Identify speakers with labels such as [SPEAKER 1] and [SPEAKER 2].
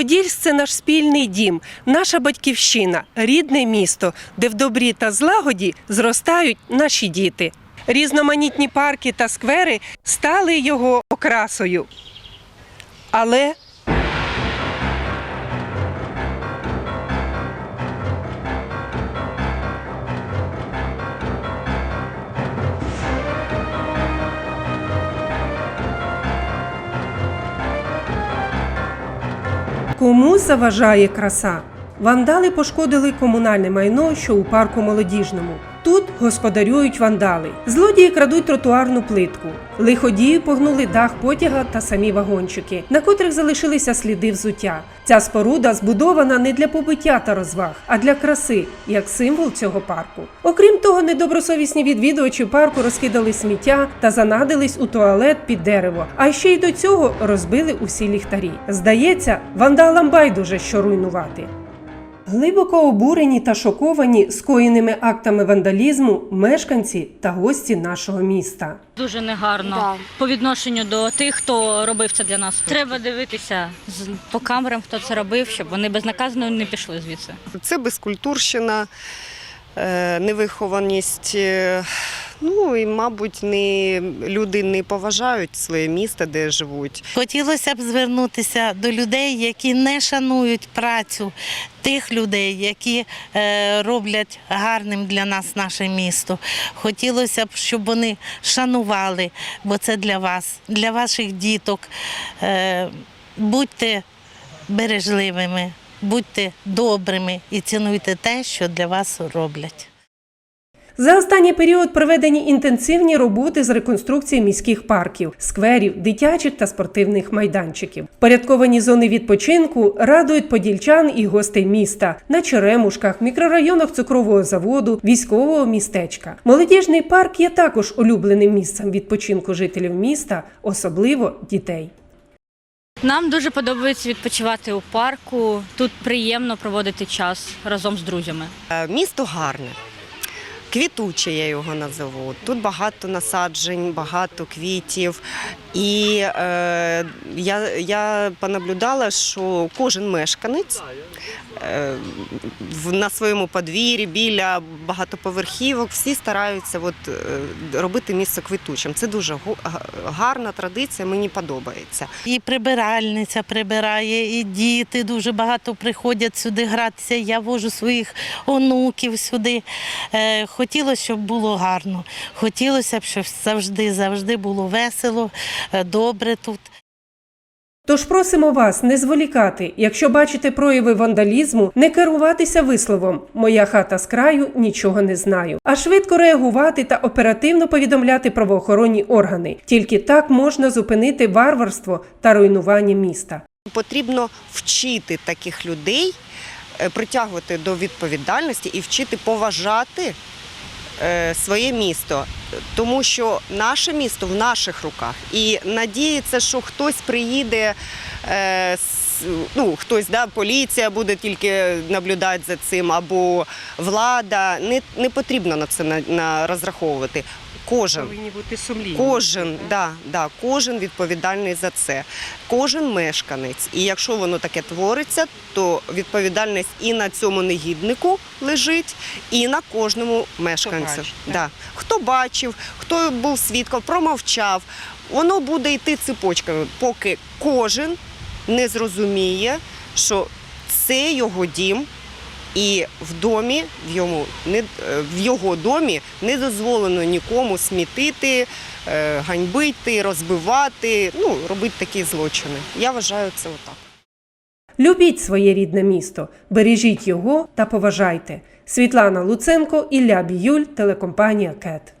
[SPEAKER 1] Подільськ це наш спільний дім, наша батьківщина, рідне місто, де в добрі та злагоді зростають наші діти. Різноманітні парки та сквери стали його окрасою. Але Кому заважає краса? Вандали пошкодили комунальне майно, що у парку молодіжному. Тут господарюють вандали. Злодії крадуть тротуарну плитку. Лиходії погнули дах потяга та самі вагончики, на котрих залишилися сліди взуття. Ця споруда збудована не для побиття та розваг, а для краси, як символ цього парку. Окрім того, недобросовісні відвідувачі парку розкидали сміття та занадились у туалет під дерево. А ще й до цього розбили усі ліхтарі. Здається, вандалам байдуже що руйнувати. Глибоко обурені та шоковані скоєними актами вандалізму мешканці та гості нашого міста.
[SPEAKER 2] Дуже негарно
[SPEAKER 3] Да.
[SPEAKER 2] по відношенню до тих, хто робив це для нас. Треба дивитися з- по камерам, хто це робив, щоб вони безнаказано не пішли звідси.
[SPEAKER 3] Це безкультурщина, е, невихованість. Ну і, мабуть, не, люди не поважають своє місто, де живуть.
[SPEAKER 4] Хотілося б звернутися до людей, які не шанують працю тих людей, які е, роблять гарним для нас наше місто. Хотілося б, щоб вони шанували, бо це для вас, для ваших діток. Е, будьте бережливими, будьте добрими і цінуйте те, що для вас роблять.
[SPEAKER 1] За останній період проведені інтенсивні роботи з реконструкції міських парків, скверів, дитячих та спортивних майданчиків. Порядковані зони відпочинку радують подільчан і гостей міста на Черемушках, мікрорайонах цукрового заводу, військового містечка. Молодіжний парк є також улюбленим місцем відпочинку жителів міста, особливо дітей.
[SPEAKER 2] Нам дуже подобається відпочивати у парку. Тут приємно проводити час разом з друзями.
[SPEAKER 3] Е, Місто гарне. Квітуче я його називу. Тут багато насаджень, багато квітів. І е, я, я понаблюдала, що кожен мешканець на своєму подвір'ї біля багатоповерхівок всі стараються от, е, робити місце квітучим. Це дуже гарна традиція, мені подобається.
[SPEAKER 4] І прибиральниця прибирає, і діти дуже багато приходять сюди гратися. Я вожу своїх онуків сюди. Е, хотілося, щоб було гарно. Хотілося б, щоб завжди, завжди було весело, е, добре тут.
[SPEAKER 1] Тож просимо вас не зволікати, якщо бачите прояви вандалізму, не керуватися висловом Моя хата з краю нічого не знаю, а швидко реагувати та оперативно повідомляти правоохоронні органи. Тільки так можна зупинити варварство та руйнування міста.
[SPEAKER 3] Потрібно вчити таких людей, е, притягувати до відповідальності і вчити поважати своє місто. Тому що наше місто в наших руках. І надіється, що хтось приїде, е, ну, хтось, да, поліція буде тільки наблюдати за цим, або влада. Не, не потрібно на це на, на розраховувати. Кожен.
[SPEAKER 1] бути сумлінні.
[SPEAKER 3] Кожен, да, да, кожен відповідальний за це, кожен мешканець. І якщо воно таке твориться, то відповідальність і на цьому негіднику лежить, і на кожному мешканцю.
[SPEAKER 1] бачить, так.
[SPEAKER 3] да. Хто бачив, хто був свідком, промовчав. Воно буде йти цепочкою, поки кожен не зрозуміє, що це його дім. І в домі, в йому не е, в його домі не дозволено нікому смітити, е, ганьбити, розбивати, ну робити такі злочини. Я вважаю це отак.
[SPEAKER 1] Любіть своє рідне місто, бережіть його та поважайте. Світлана Луценко, Ілля Біюль, телекомпанія КЕТ.